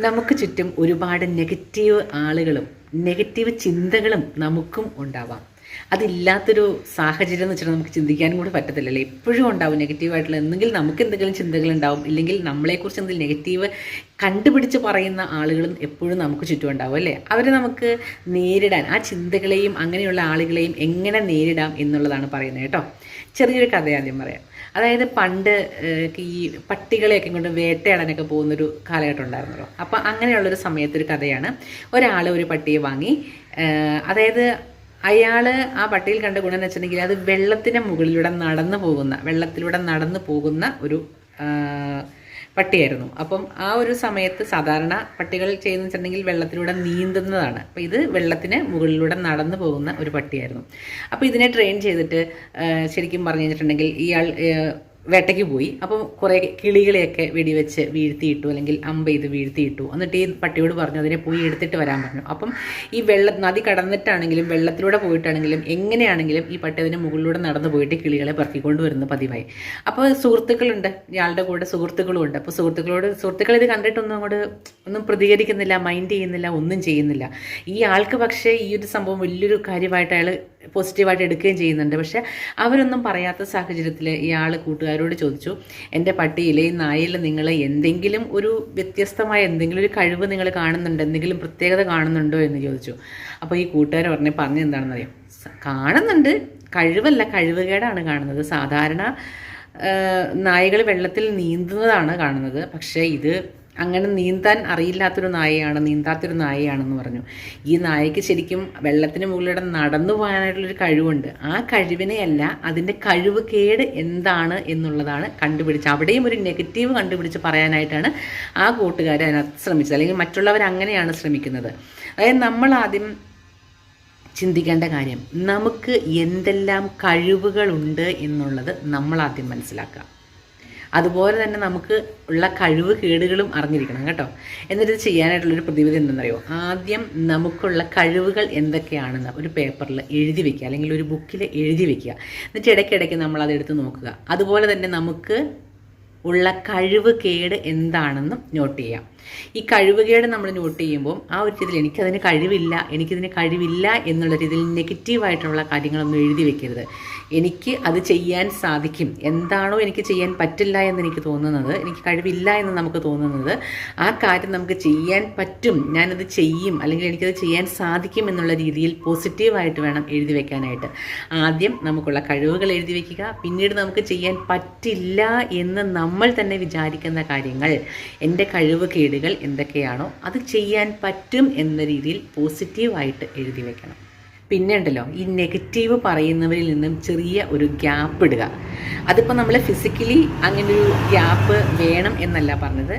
നമുക്ക് ചുറ്റും ഒരുപാട് നെഗറ്റീവ് ആളുകളും നെഗറ്റീവ് ചിന്തകളും നമുക്കും ഉണ്ടാവാം. അതില്ലാത്തൊരു സാഹചര്യം എന്ന് വെച്ചാൽ നമുക്ക് ചിന്തിക്കാനും കൂടെ പറ്റത്തില്ലല്ലോ? എപ്പോഴും ഉണ്ടാവും നെഗറ്റീവായിട്ടുള്ള എന്തെങ്കിലും നമുക്ക് എന്തെങ്കിലും ചിന്തകൾ ഉണ്ടാവും ഇല്ലെങ്കിൽ നമ്മളെക്കുറിച്ച് എന്തെങ്കിലും നെഗറ്റീവ് കണ്ടുപിടിച്ച് പറയുന്ന ആളുകളും എപ്പോഴും നമുക്ക് ചുറ്റും ഉണ്ടാവും അല്ലേ? അവരെ നമുക്ക് നേരിടാൻ ആ ചിന്തകളെയും അങ്ങനെയുള്ള ആളുകളെയും എങ്ങനെ നേരിടാം എന്നുള്ളതാണ് പറയുന്നത് കേട്ടോ. ചെറിയൊരു കഥ ആദ്യം പറയാം. അതായത് പണ്ട് ഈ പട്ടികളെയൊക്കെ കൊണ്ട് വേട്ടയാടാനൊക്കെ പോകുന്നൊരു കാലഘട്ടം ഉണ്ടായിരുന്നല്ലോ. അപ്പം അങ്ങനെയുള്ളൊരു സമയത്തൊരു കഥയാണ്. ഒരാൾ ഒരു പട്ടിയെ വാങ്ങി അതായത് അയാൾ ആ പട്ടിയിൽ കണ്ട ഗുണം എന്ന് വെച്ചിട്ടുണ്ടെങ്കിൽ അത് വെള്ളത്തിന് മുകളിലൂടെ നടന്നു പോകുന്ന വെള്ളത്തിലൂടെ നടന്നു പോകുന്ന ഒരു പട്ടിയായിരുന്നു. അപ്പം ആ ഒരു സമയത്ത് സാധാരണ പട്ടികൾ ചെയ്യുന്ന വെച്ചിട്ടുണ്ടെങ്കിൽ വെള്ളത്തിലൂടെ നീന്തുന്നതാണ്. അപ്പം ഇത് വെള്ളത്തിന് മുകളിലൂടെ നടന്നു പോകുന്ന ഒരു പട്ടിയായിരുന്നു. അപ്പോൾ ഇതിനെ ട്രെയിൻ ചെയ്തിട്ട് ശരിക്കും പറഞ്ഞു കഴിഞ്ഞിട്ടുണ്ടെങ്കിൽ ഇയാൾ വേട്ടയ്ക്ക് പോയി. അപ്പം കുറേ കിളികളെയൊക്കെ വെടിവെച്ച് വീഴ്ത്തിയിട്ടു അല്ലെങ്കിൽ അമ്പ ചെയ്ത് വീഴ്ത്തിയിട്ടു. എന്നിട്ട് ഈ പട്ടിയോട് പറഞ്ഞു അതിനെ പോയി എടുത്തിട്ട് വരാൻ പറഞ്ഞു. അപ്പം ഈ വെള്ള നദി കടന്നിട്ടാണെങ്കിലും വെള്ളത്തിലൂടെ പോയിട്ടാണെങ്കിലും എങ്ങനെയാണെങ്കിലും ഈ പട്ടി അതിന് മുകളിലൂടെ നടന്നു പോയിട്ട് കിളികളെ പറക്കിക്കൊണ്ട് വരുന്നത് പതിവായി. അപ്പോൾ സുഹൃത്തുക്കളുണ്ട്. ഇയാളുടെ കൂടെ സുഹൃത്തുക്കളും ഉണ്ട്. അപ്പോൾ സുഹൃത്തുക്കളോട് സുഹൃത്തുക്കൾ ഇത് കണ്ടിട്ടൊന്നും അങ്ങോട്ട് ഒന്നും പ്രതികരിക്കുന്നില്ല മൈൻഡ് ചെയ്യുന്നില്ല ഒന്നും ചെയ്യുന്നില്ല. ഈ ആൾക്ക് പക്ഷേ ഈ ഒരു സംഭവം വലിയൊരു കാര്യമായിട്ട് അയാൾ പോസിറ്റീവായിട്ട് എടുക്കുകയും ചെയ്യുന്നുണ്ട്. പക്ഷെ അവരൊന്നും പറയാത്ത സാഹചര്യത്തിൽ ഇയാൾ കൂട്ടുകാരോട് ചോദിച്ചു എന്റെ പട്ടിയിൽ ഈ നായയിൽ നിങ്ങൾ എന്തെങ്കിലും ഒരു വ്യത്യസ്തമായ എന്തെങ്കിലും ഒരു കഴിവ് നിങ്ങൾ കാണുന്നുണ്ടോ എന്തെങ്കിലും പ്രത്യേകത കാണുന്നുണ്ടോ? എന്ന് ചോദിച്ചു. അപ്പോൾ ഈ കൂട്ടുകാർ പറഞ്ഞ് പറഞ്ഞ് എന്താണെന്നറിയാം? കാണുന്നുണ്ട്. കഴിവല്ല കഴിവുകേടാണ് കാണുന്നത്. സാധാരണ നായകൾ വെള്ളത്തിൽ നീന്തുന്നതാണ് കാണുന്നത്. പക്ഷേ ഇത് അങ്ങനെ നീന്താൻ അറിയില്ലാത്തൊരു നായയാണ് നീന്താത്തൊരു നായയാണെന്ന് പറഞ്ഞു. ഈ നായയ്ക്ക് ശരിക്കും വെള്ളത്തിന് മുകളിലൂടെ നടന്നു പോകാനായിട്ടുള്ളൊരു കഴിവുണ്ട്. ആ കഴിവിനെയല്ല അതിന്റെ കഴിവ് കേട് എന്താണ് എന്നുള്ളതാണ് കണ്ടുപിടിച്ച് അവിടെയും ഒരു നെഗറ്റീവ് കണ്ടുപിടിച്ച് പറയാനായിട്ടാണ് ആ കൂട്ടുകാർ അതിനകത്ത് ശ്രമിച്ചത്. അല്ലെങ്കിൽ മറ്റുള്ളവർ അങ്ങനെയാണ് ശ്രമിക്കുന്നത്. അതായത് നമ്മൾ ആദ്യം ചിന്തിക്കേണ്ട കാര്യം നമുക്ക് എന്തെല്ലാം കഴിവുകളുണ്ട് എന്നുള്ളത് നമ്മൾ ആദ്യം മനസ്സിലാക്കുക. അതുപോലെ തന്നെ നമുക്ക് ഉള്ള കഴിവ് കേടുകളും അറിഞ്ഞിരിക്കണം കേട്ടോ. എന്നിട്ട് ഇത് ചെയ്യാനായിട്ടുള്ളൊരു പ്രതിവിധി എന്തെന്നറിയോ? ആദ്യം നമുക്കുള്ള കഴിവുകൾ എന്തൊക്കെയാണെന്ന് ഒരു പേപ്പറിൽ എഴുതി വെക്കുക അല്ലെങ്കിൽ ഒരു ബുക്കിൽ എഴുതി വെക്കുക. എന്നിട്ട് ഇടയ്ക്കിടയ്ക്ക് നമ്മൾ അതെടുത്ത് നോക്കുക. അതുപോലെ തന്നെ നമുക്ക് ഉള്ള കഴിവ് കേട് എന്താണെന്നും നോട്ട് ചെയ്യാം. ഈ കഴിവ് കേട് നമ്മൾ നോട്ട് ചെയ്യുമ്പോൾ ആ ഒരു രീതിയിൽ എനിക്കതിന് കഴിവില്ല എനിക്കിതിന് കഴിവില്ല എന്നുള്ള രീതിയിൽ നെഗറ്റീവായിട്ടുള്ള കാര്യങ്ങളൊന്നും എഴുതി വെക്കരുത്. എനിക്ക് അത് ചെയ്യാൻ സാധിക്കും. എന്താണോ എനിക്ക് ചെയ്യാൻ പറ്റില്ല എന്ന് എനിക്ക് തോന്നുന്നത് എനിക്ക് കഴിവില്ല എന്ന് നമുക്ക് തോന്നുന്നത് ആ കാര്യം നമുക്ക് ചെയ്യാൻ പറ്റും ഞാനത് ചെയ്യും അല്ലെങ്കിൽ എനിക്കത് ചെയ്യാൻ സാധിക്കും എന്നുള്ള രീതിയിൽ പോസിറ്റീവായിട്ട് വേണം എഴുതി വെക്കാനായിട്ട്. ആദ്യം നമുക്കുള്ള കഴിവുകൾ എഴുതി വെക്കുക പിന്നീട് നമുക്ക് ചെയ്യാൻ പറ്റില്ല എന്ന് നമ്മൾ തന്നെ വിചാരിക്കുന്ന കാര്യങ്ങൾ എന്റെ കഴിവ് കേടുകൾ എന്തൊക്കെയാണോ അത് ചെയ്യാൻ പറ്റും എന്ന രീതിയിൽ പോസിറ്റീവായിട്ട് എഴുതി വെക്കണം. പിന്നെ ഉണ്ടല്ലോ ഈ നെഗറ്റീവ് പറയുന്നവരിൽ നിന്നും ചെറിയ ഒരു ഗ്യാപ്പ് ഇടുക. അതിപ്പോൾ നമ്മൾ ഫിസിക്കലി അങ്ങനെ ഒരു ഗ്യാപ്പ് വേണം എന്നല്ല പറഞ്ഞത്.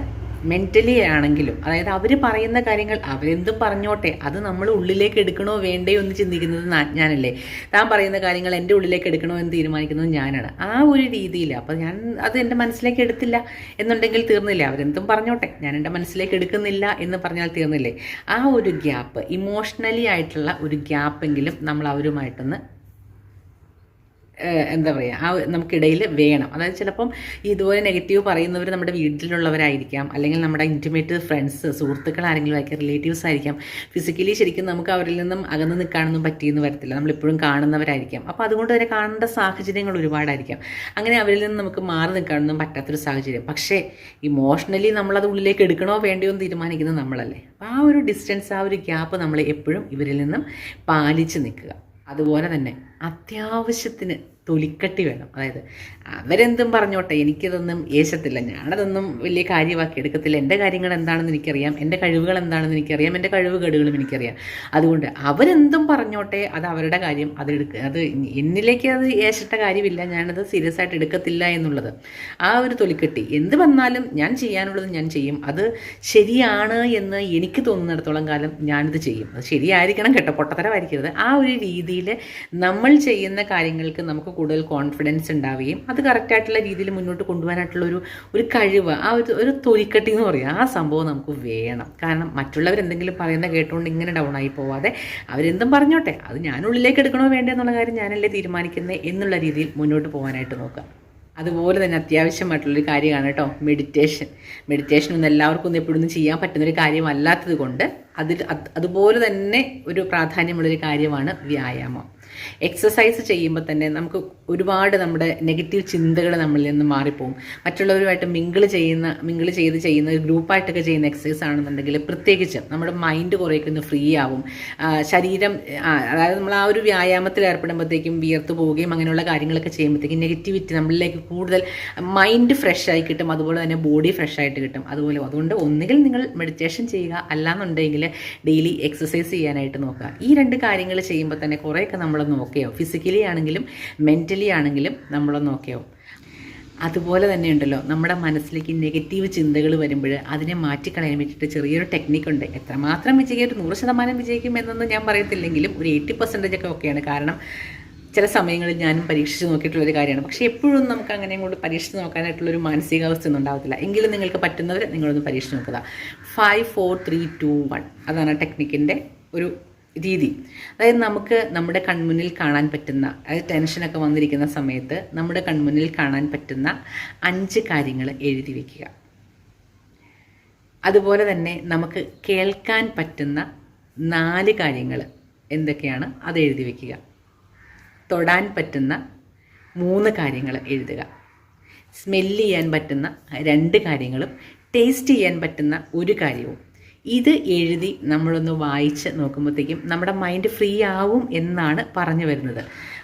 മെന്റലി ആണെങ്കിലും അതായത് അവർ പറയുന്ന കാര്യങ്ങൾ അവരെന്തും പറഞ്ഞോട്ടെ അത് നമ്മൾ ഉള്ളിലേക്ക് എടുക്കണോ വേണ്ടയോ എന്ന് ചിന്തിക്കുന്നത് ഞാനല്ലേ. താൻ പറയുന്ന കാര്യങ്ങൾ എന്റെ ഉള്ളിലേക്ക് എടുക്കണോ എന്ന് തീരുമാനിക്കുന്നത് ഞാനാണ്. ആ ഒരു രീതിയിൽ അപ്പോൾ ഞാൻ അത് എന്റെ മനസ്സിലേക്ക് എടുത്തില്ല എന്നുണ്ടെങ്കിൽ തീർന്നില്ല. അവരെന്തും പറഞ്ഞോട്ടെ ഞാൻ എന്റെ മനസ്സിലേക്ക് എടുക്കുന്നില്ല എന്ന് പറഞ്ഞാൽ തീർന്നില്ലേ. ആ ഒരു ഗ്യാപ്പ് ഇമോഷണലി ആയിട്ടുള്ള ഒരു ഗ്യാപ്പെങ്കിലും നമ്മൾ അവരുമായിട്ടൊന്ന് എന്താ പറയുക ആ നമുക്കിടയിൽ വേണം. അതായത് ചിലപ്പം ഇതുപോലെ നെഗറ്റീവ് പറയുന്നവർ നമ്മുടെ വീട്ടിലുള്ളവരായിരിക്കാം. അല്ലെങ്കിൽ നമ്മുടെ ഇന്റിമേറ്റ് ഫ്രണ്ട്സ് സുഹൃത്തുക്കൾ ആരെങ്കിലും ആയിരിക്കാം റിലേറ്റീവ്സ് ആയിരിക്കാം. ഫിസിക്കലി ശരിക്കും നമുക്ക് അവരിൽ നിന്നും അകന്ന് നിൽക്കാനൊന്നും പറ്റിയെന്ന് വരത്തില്ല. നമ്മളിപ്പോഴും കാണുന്നവരായിരിക്കാം. അപ്പോൾ അതുകൊണ്ട് അവരെ കാണേണ്ട സാഹചര്യങ്ങൾ ഒരുപാടായിരിക്കാം. അങ്ങനെ അവരിൽ നിന്ന് നമുക്ക് മാറി നിൽക്കാനൊന്നും പറ്റാത്തൊരു സാഹചര്യം. പക്ഷേ ഇമോഷണലി നമ്മളത് ഉള്ളിലേക്ക് എടുക്കണോ വേണ്ടിയോ എന്ന് തീരുമാനിക്കുന്നത് നമ്മളല്ലേ. അപ്പോൾ ആ ഒരു ഡിസ്റ്റൻസ് ആ ഒരു ഗ്യാപ്പ് നമ്മൾ എപ്പോഴും ഇവരിൽ നിന്നും പാലിച്ച് നിൽക്കുക. അതുപോലെ തന്നെ അത്യാവശ്യത്തിന് തൊലിക്കട്ടി വേണം. അതായത് അവരെന്തും പറഞ്ഞോട്ടെ എനിക്കിതൊന്നും ഏശത്തില്ല. ഞാനതൊന്നും വലിയ കാര്യമാക്കി എടുക്കത്തില്ല. എന്റെ കാര്യങ്ങൾ എന്താണെന്ന് എനിക്കറിയാം. എന്റെ കഴിവുകൾ എന്താണെന്ന് എനിക്കറിയാം. എന്റെ കഴിവുകേടുകളും എനിക്കറിയാം. അതുകൊണ്ട് അവരെന്തും പറഞ്ഞോട്ടെ അത് അവരുടെ കാര്യം. അത് എടുക്ക അത് എന്നിലേക്ക് അത് ഏശിട്ട കാര്യമില്ല. ഞാനത് സീരിയസ് ആയിട്ട് എടുക്കത്തില്ല എന്നുള്ളത്. ആ ഒരു തൊലിക്കെട്ടി എന്ത് വന്നാലും ഞാൻ ചെയ്യാനുള്ളത് ഞാൻ ചെയ്യും. അത് ശരിയാണ് എന്ന് എനിക്ക് തോന്നുന്നിടത്തോളം കാലം ഞാനിത് ചെയ്യും. അത് ശരിയായിരിക്കണം കേട്ടോ പൊട്ടത്തരമായിരിക്കരുത് ആ ഒരു രീതിയിൽ നമ്മൾ ചെയ്യുന്ന കാര്യങ്ങൾക്ക് നമുക്ക് കൂടുതൽ കോൺഫിഡൻസ് ഉണ്ടാവുകയും അത് കറക്റ്റായിട്ടുള്ള രീതിയിൽ മുന്നോട്ട് കൊണ്ടുപോകാനായിട്ടുള്ള ഒരു ഒരു കഴിവ് ആ ഒരു ഒരു തൊലിക്കെട്ടി എന്ന് പറയും. ആ സംഭവം നമുക്ക് വേണം. കാരണം മറ്റുള്ളവർ എന്തെങ്കിലും പറയുന്ന കേട്ടുകൊണ്ട് ഇങ്ങനെ ഡൗൺ ആയി പോവാതെ അവരെന്തും പറഞ്ഞോട്ടെ. അത് ഞാൻ ഉള്ളിലേക്ക് എടുക്കണോ വേണ്ടേ എന്നുള്ള കാര്യം ഞാനല്ലേ തീരുമാനിക്കുന്നത് എന്നുള്ള രീതിയിൽ മുന്നോട്ട് പോകാനായിട്ട് നോക്കുക അതുപോലെ തന്നെ അത്യാവശ്യമായിട്ടുള്ളൊരു കാര്യമാണ് കേട്ടോ മെഡിറ്റേഷൻ മെഡിറ്റേഷൻ ഒന്നും എല്ലാവർക്കും ഒന്നും എപ്പോഴും ചെയ്യാൻ പറ്റുന്നൊരു കാര്യമല്ലാത്തത് കൊണ്ട് അതിൽ അത് അതുപോലെ തന്നെ ഒരു പ്രാധാന്യമുള്ളൊരു കാര്യമാണ് വ്യായാമം. എക്സസൈസ് ചെയ്യുമ്പോൾ തന്നെ നമുക്ക് ഒരുപാട് നമ്മുടെ നെഗറ്റീവ് ചിന്തകൾ നമ്മളിൽ നിന്ന് മാറിപ്പോകും മറ്റുള്ളവരുമായിട്ട് മിങ്കിൾ ചെയ്യുന്ന മിങ്കിൾ ചെയ്ത് ചെയ്യുന്ന ഗ്രൂപ്പായിട്ടൊക്കെ ചെയ്യുന്ന എക്സസൈസ് ആണെന്നുണ്ടെങ്കിൽ പ്രത്യേകിച്ച് നമ്മുടെ മൈൻഡ് കുറേയൊക്കെ ഒന്ന് ഫ്രീ ആവും. ശരീരം അതായത് നമ്മൾ ആ ഒരു വ്യായാമത്തിൽ ഏർപ്പെടുമ്പോഴത്തേക്കും വിയർത്ത് പോവുകയും അങ്ങനെയുള്ള കാര്യങ്ങളൊക്കെ ചെയ്യുമ്പോഴത്തേക്കും നെഗറ്റിവിറ്റി നമ്മളിലേക്ക് കൂടുതൽ മൈൻഡ് ഫ്രഷ് ആയി കിട്ടും. അതുപോലെ തന്നെ ബോഡി ഫ്രഷ് ആയിട്ട് കിട്ടും. അതുപോലെ അതുകൊണ്ട് ഒന്നുകിൽ നിങ്ങൾ മെഡിറ്റേഷൻ ചെയ്യുക. അല്ലാന്നുണ്ടെങ്കിൽ ഡെയിലി എക്സസൈസ് ചെയ്യാനായിട്ട് നോക്കുക. ഈ രണ്ട് കാര്യങ്ങൾ ചെയ്യുമ്പോൾ തന്നെ കുറേയൊക്കെ ഓക്കെയാവും ഫിസിക്കലി ആണെങ്കിലും മെന്റലി ആണെങ്കിലും നമ്മളൊന്ന് ഓക്കെയാവും അതുപോലെ തന്നെ ഉണ്ടല്ലോ നമ്മുടെ മനസ്സിലേക്ക് നെഗറ്റീവ് ചിന്തകൾ വരുമ്പോൾ അതിനെ മാറ്റിക്കളയാൻ വേണ്ടിയിട്ട് ചെറിയൊരു ടെക്നിക്കുണ്ട് എത്രമാത്രം വിജയിക്കും നൂറ് ശതമാനം വിജയിക്കും എന്നൊന്നും ഞാൻ പറയത്തില്ലെങ്കിലും ഒരു എയ്റ്റി പെർസെന്റേജ് ഒക്കെ ഓക്കെയാണ് കാരണം ചില സമയങ്ങളിൽ ഞാനും പരീക്ഷിച്ച് നോക്കിയിട്ടുള്ളൊരു കാര്യമാണ്. പക്ഷേ എപ്പോഴും നമുക്ക് അങ്ങനെ കൂടി പരീക്ഷിച്ച് നോക്കാനായിട്ടുള്ളൊരു മാനസികാവസ്ഥ ഒന്നും ഉണ്ടാവത്തില്ല. എങ്കിലും നിങ്ങൾക്ക് പറ്റുന്നവർ നിങ്ങളൊന്ന് പരീക്ഷിച്ച് നോക്കുക. Five four three two one അതാണ് ടെക്നിക്കിന്റെ ഒരു രീതി. അതായത് നമുക്ക് നമ്മുടെ കൺമുന്നിൽ കാണാൻ പറ്റുന്ന അതായത് ടെൻഷനൊക്കെ വന്നിരിക്കുന്ന സമയത്ത് നമ്മുടെ കൺമുന്നിൽ കാണാൻ പറ്റുന്ന അഞ്ച് കാര്യങ്ങൾ എഴുതി വയ്ക്കുക അതുപോലെ തന്നെ നമുക്ക് കേൾക്കാൻ പറ്റുന്ന നാല് കാര്യങ്ങൾ എന്തൊക്കെയാണ് അത് എഴുതി വയ്ക്കുക തൊടാൻ പറ്റുന്ന മൂന്ന് കാര്യങ്ങൾ എഴുതുക. സ്മെല്ല് ചെയ്യാൻ പറ്റുന്ന രണ്ട് കാര്യങ്ങളും ടേസ്റ്റ് ചെയ്യാൻ പറ്റുന്ന ഒരു കാര്യവും. ഇത് എഴുതി നമ്മളൊന്ന് വായിച്ച് നോക്കുമ്പോഴത്തേക്കും നമ്മുടെ മൈൻഡ് ഫ്രീ ആവും എന്നാണ് പറഞ്ഞു വരുന്നത്.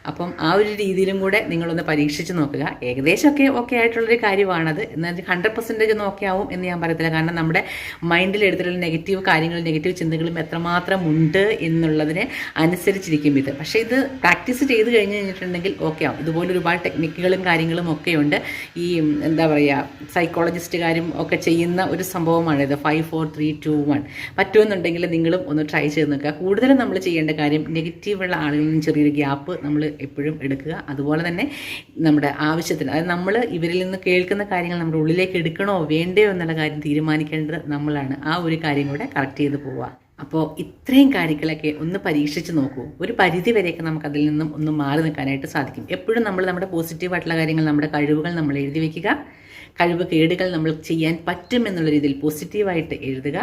അപ്പം ആ ഒരു രീതിയിലും കൂടെ നിങ്ങളൊന്ന് പരീക്ഷിച്ച് നോക്കുക. ഏകദേശമൊക്കെ ഓക്കെ ആയിട്ടുള്ളൊരു കാര്യമാണത്. എന്നാൽ ഹൺഡ്രഡ് പെർസെന്റേജ് ഒന്നും ഓക്കെ ആവും എന്ന് ഞാൻ പറയത്തില്ല. കാരണം നമ്മുടെ മൈൻഡിൽ എടുത്തിട്ടുള്ള നെഗറ്റീവ് കാര്യങ്ങളും നെഗറ്റീവ് ചിന്തകളും എത്രമാത്രം ഉണ്ട് എന്നുള്ളതിനെ അനുസരിച്ചിരിക്കും ഇത്. പക്ഷേ ഇത് പ്രാക്ടീസ് ചെയ്ത് കഴിഞ്ഞ് കഴിഞ്ഞിട്ടുണ്ടെങ്കിൽ ഓക്കെ ആവും. ഇതുപോലെ ഒരുപാട് ടെക്നിക്കുകളും കാര്യങ്ങളും ഒക്കെയുണ്ട് ഈ എന്താ പറയുക സൈക്കോളജിസ്റ്റുകാരും ഒക്കെ ചെയ്യുന്ന ഒരു സംഭവമാണിത് five four three two one പറ്റുമെന്നുണ്ടെങ്കിൽ നിങ്ങളും ഒന്ന് ട്രൈ ചെയ്ത് നോക്കുക. കൂടുതലും നമ്മൾ ചെയ്യേണ്ട കാര്യം നെഗറ്റീവുള്ള ആളുകളിൽ നിന്ന് ചെറിയൊരു ഗ്യാപ്പ് നമ്മൾ എപ്പോഴും എടുക്കുക. അതുപോലെ തന്നെ നമ്മുടെ ആവശ്യത്തിന് അതായത് നമ്മൾ ഇവരിൽ നിന്ന് കേൾക്കുന്ന കാര്യങ്ങൾ നമ്മുടെ ഉള്ളിലേക്ക് എടുക്കണോ വേണ്ടയോ എന്നുള്ള കാര്യം തീരുമാനിക്കേണ്ടത് നമ്മളാണ്. ആ ഒരു കാര്യം കൂടെ കറക്റ്റ് ചെയ്ത് പോവുക. അപ്പോൾ ഇത്രയും കാര്യങ്ങളൊക്കെ ഒന്ന് പരീക്ഷിച്ച് നോക്കൂ. ഒരു പരിധി വരെയൊക്കെ നമുക്ക് അതിൽ നിന്നും ഒന്ന് മാറി നിൽക്കാനായിട്ട് സാധിക്കും. എപ്പോഴും നമ്മൾ നമ്മുടെ പോസിറ്റീവായിട്ടുള്ള കാര്യങ്ങൾ നമ്മുടെ കഴിവുകൾ നമ്മൾ എഴുതി വയ്ക്കുക കഴിവ് കേടുകൾ നമ്മൾ ചെയ്യാൻ പറ്റുമെന്നുള്ള രീതിയിൽ പോസിറ്റീവായിട്ട് എഴുതുക.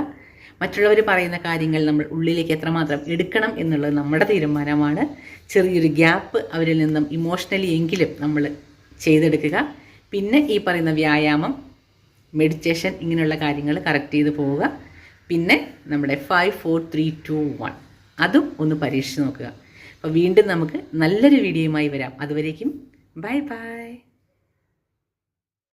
മറ്റുള്ളവർ പറയുന്ന കാര്യങ്ങൾ നമ്മൾ ഉള്ളിലേക്ക് എത്രമാത്രം എടുക്കണം എന്നുള്ളത് നമ്മുടെ തീരുമാനമാണ്. ചെറിയൊരു ഗ്യാപ്പ് അവരിൽ നിന്നും ഇമോഷണലി എങ്കിലും നമ്മൾ ചെയ്തെടുക്കുക. പിന്നെ ഈ പറയുന്ന വ്യായാമം മെഡിറ്റേഷൻ ഇങ്ങനെയുള്ള കാര്യങ്ങൾ കറക്റ്റ് ചെയ്ത് പോവുക. പിന്നെ നമ്മുടെ five four three two one അതും ഒന്ന് പരീക്ഷിച്ച് നോക്കുക. അപ്പോൾ വീണ്ടും നമുക്ക് നല്ലൊരു വീഡിയോയുമായി വരാം. അതുവരേക്കും ബൈ ബൈ